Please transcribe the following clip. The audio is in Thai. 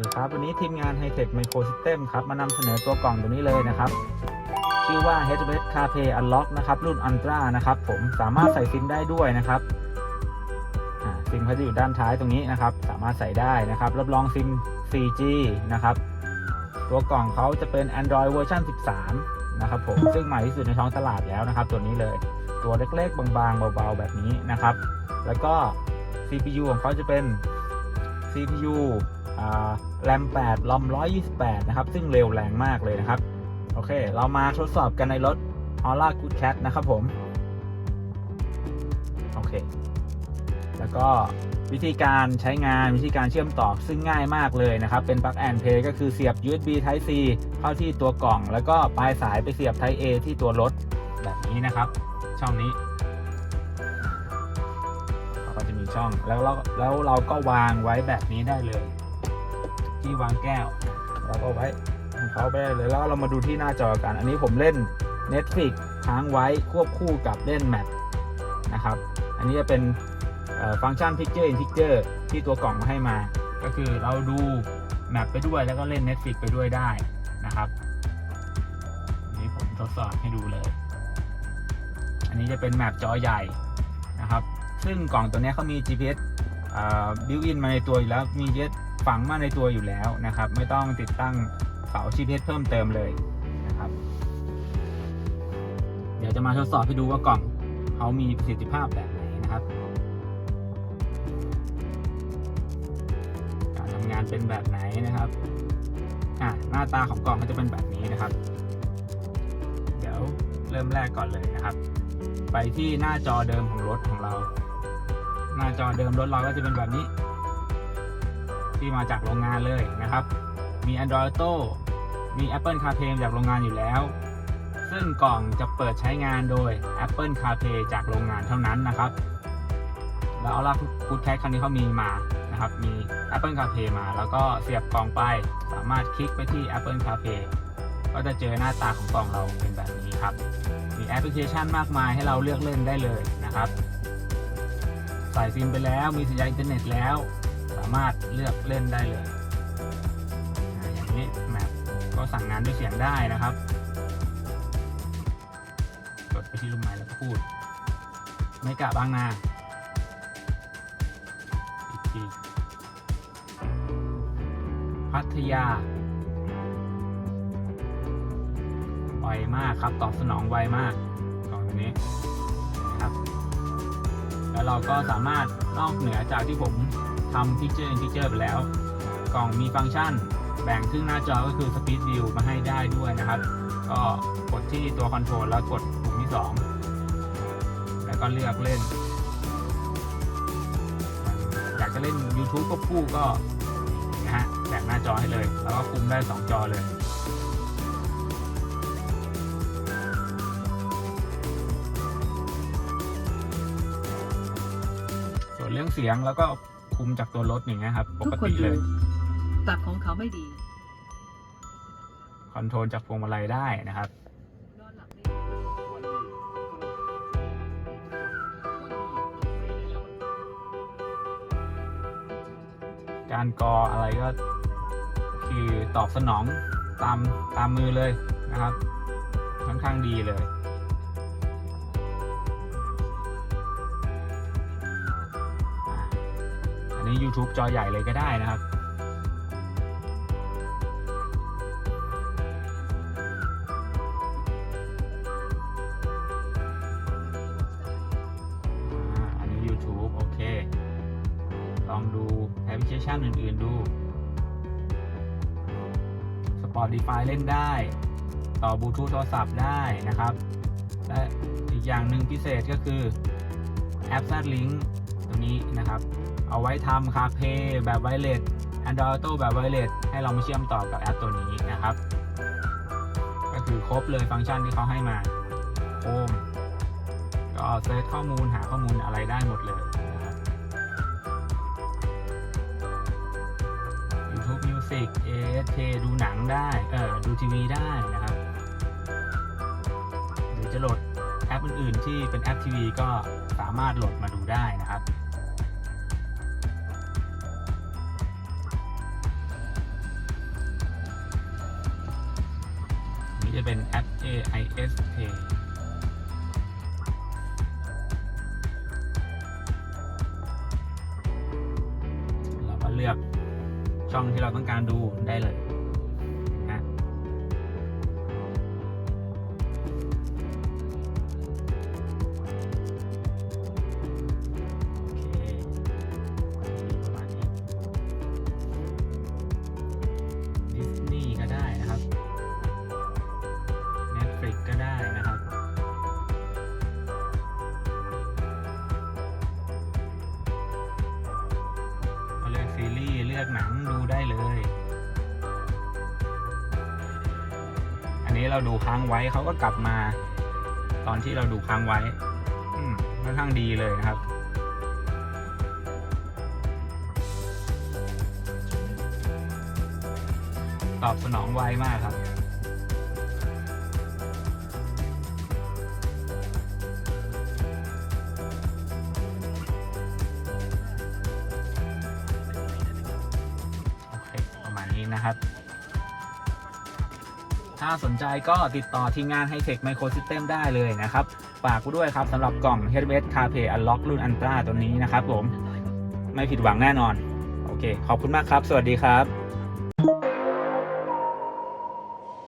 ดีครับ วันนี้ทีมงาน Hightech Micro System ครับ มานำเสนอตัวกล่องตัวนี้เลยนะครับ ชื่อว่า HBS CarPlay Unlock นะครับ รุ่น Ultra นะครับ ผมสามารถใส่ซิมได้ด้วยนะครับซิมเขาจะอยู่ด้านท้ายตรงนี้นะครับ สามารถใส่ได้นะครับ รับรองซิม 4G นะครับ ตัวกล่องเขาจะเป็น Android เวอร์ชัน13 นะครับผม ซึ่งใหม่ที่สุดในท้องตลาดแล้วนะครับ ตัวนี้เลย ตัวเล็กๆ บางๆ เบาๆ แบบนี้นะครับ แล้วก็ CPU ของเขาจะเป็น CPU อ่า RAM 8 ROM 128 นะครับ ซึ่งเร็วแรงมากเลยนะครับ โอเค เรามาทดสอบกันในรถ Aura Good Cat นะครับผม โอเค แล้วก็วิธีการใช้งานวิธีการเชื่อมต่อซึ่งง่ายมากเลยนะครับ เป็น plug and play ก็คือเสียบ USB Type C เข้าที่ตัวกล่อง แล้วก็ปลายสายไปเสียบ Type A ที่ตัวรถแบบนี้นะครับ ช่องนี้เขาก็จะมีช่องแล้วเราแล้วเราก็วางไว้แบบนี้ได้เลย ที่วางแก้วเราก็ไว้ของเขาไปได้เลยแล้วเรามาดูที่หน้าจอกัน อันนี้ผมเล่น Netflix ค้างไว้ควบคู่กับเล่นแมปนะครับ อันนี้จะเป็นฟังก์ชัน Picture in Picture ที่ตัวกล่องให้มา ก็คือเราดูแมปไปด้วยแล้วก็เล่น Netflix ไปด้วยได้นะครับนนี้ผมทดสอบให้ดูเลย อันนี้จะเป็นแมปจอใหญ่นะครับ ซึ่งกล่องตัวนี้เขามี GPS บิวอินมาในตัวอยู่แล้วมี GPS ฝังมาในตัวอยู่แล้วนะครับ ไม่ต้องติดตั้งเสา GPS เพิ่มเติมเลยนะครับ เดี๋ยวจะมาทดสอบให้ดูว่ากล่องเขามีประสิทธิภาพแบบไหนนะครับ การทำงานเป็นแบบไหนนะครับอะหน้าตาของกล่องก็จะเป็นแบบนี้นะครับ เดี๋ยวเริ่มแรกก่อนเลยนะครับ ไปที่หน้าจอเดิมของรถของเรา หน้าจอเดิมรถเราก็จะเป็นแบบนี้ ที่มาจากโรงงานเลยนะครับ มี Android Auto มี Apple CarPlay จากโรงงานอยู่แล้ว ซึ่งกล่องจะเปิดใช้งานโดย Apple CarPlay จากโรงงานเท่านั้นนะครับ แล้วเอาล่ะคูดแคสคันนี้เขามีมานะครับ มี Apple CarPlay มา แล้วก็เสียบกล่องไป สามารถคลิกไปที่ Apple CarPlay ก็จะเจอหน้าตาของกล่องเราเป็นแบบนี้ครับ มีแอปพลิเคชันมากมายให้เราเลือกเล่นได้เลยนะครับ ใส่ซิมไปแล้ว มีสัญญาณอินเทอร์เน็ตแล้ว สามารถเลือกเล่นได้เลยอย่างนี้แมปก็สั่งงานด้วยเสียงได้นะครับ กดไปที่รูปไม้แล้วก็พูด ไม่กะบางนาอีกทีพัทยาไวมากครับ ตอบสนองไวมากกล่องนี้ครับ แล้วเราก็สามารถนอกเหนือจากที่ผม ทำ Picture in Picture ไปแล้ว กล่องมีฟังก์ชัน แบ่งครึ่งหน้าจอก็คือ Speed View มาให้ได้ด้วยนะครับ ก็กดที่ตัวคอนโทรลแล้วกดปุ่มที่ 2 แล้วก็เลือกเล่น อยากจะเล่น YouTube ควบคู่ก็นะฮะแบ่งหน้าจอให้เลย แล้วก็คุมได้ 2 จอเลยส่วนเรื่องเสียงแล้วก็ คุมจากตัวรถอย่างเงี้ยครับปทุกกคนติเลยรู้ตับของเขาไม่ดี คอนโทรลจากพวงมาลัยได้นะครับ นอนหลับไม่ดีการกออะไรก็ คือตอบสนองตามตามมือเลยนะครับ ค่อนข้างดีเลย นนี้ YouTube จอใหญ่เลยก็ได้นะครับอันนี้ YouTube โอเค ลองดูแอปพลิเคชันอื่น ๆ ดู Spotify เล่นได้ ต่อบลูทูธโทรศัพท์ได้นะครับ และอีกอย่างหนึ่งพิเศษก็คือแอป z Link ตัวนี้นะครับ เอาไว้ทำคาเพแบบไวเลส Android Auto แบบไวเลสให้เรามาเชื่อมต่อกับแอปตัวนี้นะครับ ก็คือครบเลยฟังก์ชันที่เขาให้มาโ o มก็เซิร์ชข้อมูลหาข้อมูลอะไรได้หมดเลยนะครับ YouTube Music ASK ดูหนังได้ เออดูทีวีได้นะครับ หรือจะโหลดแอปอื่นๆ ที่เป็นแอปทีวีก็สามารถโหลดมาดูได้นะครับ เป็นแอป AIS Pay เราก็เลือกช่องที่เราต้องการดูได้เลย ลือกหนังดูได้เลย อันนี้เราดูค้างไว้เขาก็กลับมา ตอนที่เราดูค้างไว้ค่อนข้างดีเลยครับ ตอบสนองไวมากครับ นะครับ ถ้าสนใจก็ติดต่อทีมงาน h i t e c h Microsystem ได้เลยนะครับฝากกูด้วยครับสำหรับกล่อง h b s CarPlay Unlock รุ่น Ultra ตัวนี้นะครับผม ไม่ผิดหวังแน่นอน โอเค ขอบคุณมากครับ สวัสดีครับ